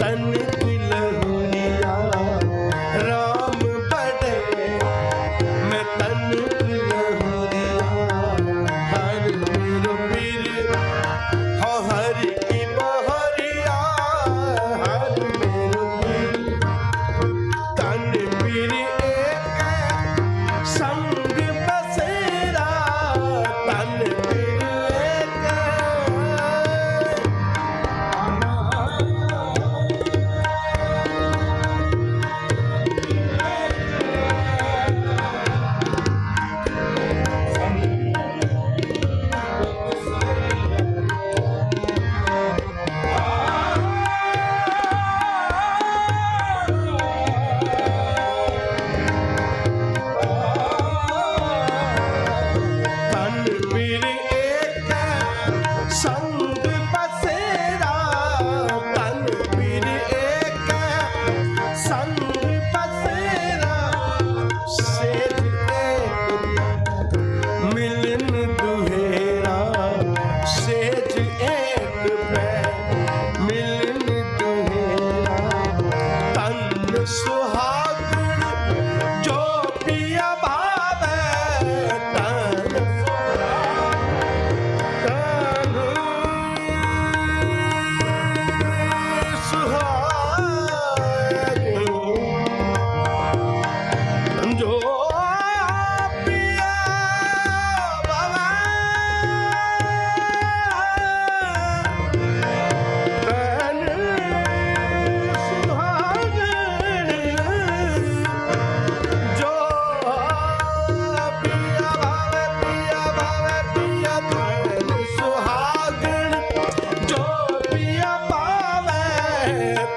तन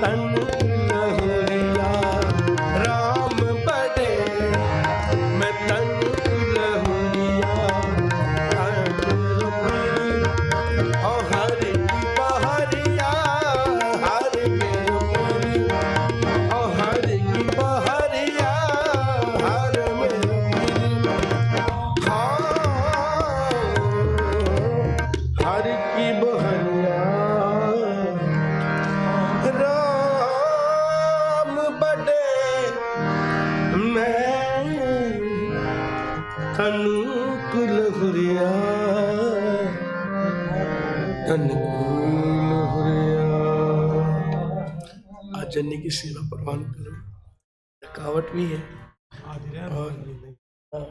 தன் ਅਨੁਕੂਲ ਹੁਰਿਆ ਅਨੁਕੂਲ ਹੁਰਿਆ आज अन्य की सेवा प्रवान करो थकावट भी है और